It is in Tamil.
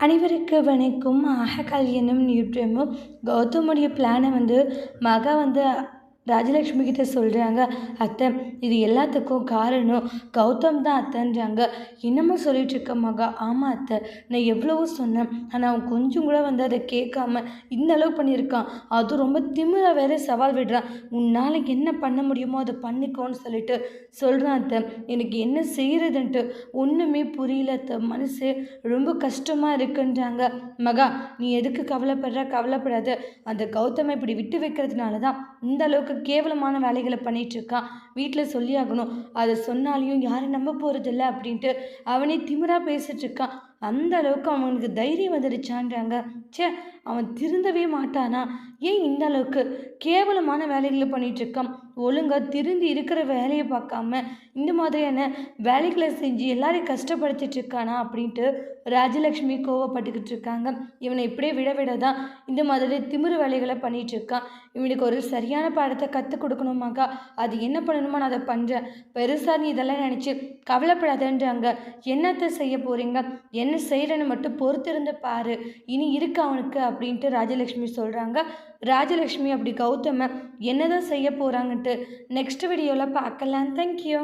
அனைவருக்கு வணக்கம். ஆக கல்யாணம் நியூட்ரமும் கௌதமுடைய பிளானை வந்து மகா வந்து ராஜலக்ஷ்மி கிட்ட சொல்கிறாங்க அத்தை இது எல்லாத்துக்கும் காரணம் கௌதம் தான் அத்தைன்றாங்க. இன்னமும் சொல்லிட்டு இருக்க மகா ஆமாம் அத்தை நான் எவ்வளவோ சொன்னேன். ஆனால் அவன் கொஞ்சம் கூட வந்து அதை கேட்காம இந்த அளவு பண்ணியிருக்கான். அது ரொம்ப திமிரா வேற சவால் விடுறான். உன்னால் என்ன பண்ண முடியுமோ அதை பண்ணிக்கோன்னு சொல்லிட்டு சொல்கிறான் அத்தை. எனக்கு என்ன செய்கிறதுன்ட்டு ஒன்றுமே புரியல அத்தை. மனசு ரொம்ப கஷ்டமாக இருக்குன்றாங்க. மகா நீ எதுக்கு கவலைப்படுற? கவலைப்படாத. அந்த கௌதமை இப்படி விட்டு வைக்கிறதுனால தான் இந்த அளவுக்கு கேவலமான வேலைகளை பண்ணிட்டு இருக்கான் வீட்டில் சொல்லி ஆகணும் அதை சொன்னாலையும் யாரும் நம்ப போகிறதில்ல அப்படின்ட்டு அவனே திமிரா பேசிகிட்ருக்கான் இருக்கான் அந்த அளவுக்கு அவனுக்கு தைரியம் வந்துடுச்சான்றாங்க ச்சே அவன் திருந்தவே மாட்டானா? ஏன் இந்த அளவுக்கு கேவலமான வேலைகளை பண்ணிட்டு இருக்கான் ஒழுங்காக திருந்தி இருக்கிற வேலையை பார்க்காம இந்த மாதிரியான வேலைகளை செஞ்சு எல்லாரையும் கஷ்டப்படுத்திட்டு இருக்கானா அப்படின்ட்டு ராஜலக்ஷ்மி கோவப்பட்டுக்கிட்டு இருக்காங்க. இவனை இப்படியே விட விட தான் இந்த மாதிரி திமிரு வேலைகளை பண்ணிட்டு இருக்கான் இவனுக்கு ஒரு சரியான பாடத்தை கற்றுக் கொடுக்கணுமாக்கா அது என்ன பண்ணணுமோ நான் அதை பண்ணுறேன் பெருசாக நீ இதெல்லாம் நினச்சி கவலைப்படாதன்றாங்க. என்னத்தை செய்ய போகிறீங்க என்ன செய்கிறேன்னு மட்டும் பொறுத்திருந்து பாரு. இனி இருக்கு அவனுக்கு அப்படின்ட்டு ராஜலக்ஷ்மி சொல்கிறாங்க ராஜலக்ஷ்மி அப்படி கௌதம என்னதான் செய்ய போகிறாங்கன்ட்டு நெக்ஸ்ட் வீடியோவில் பார்க்கலாம். தேங்க்யூ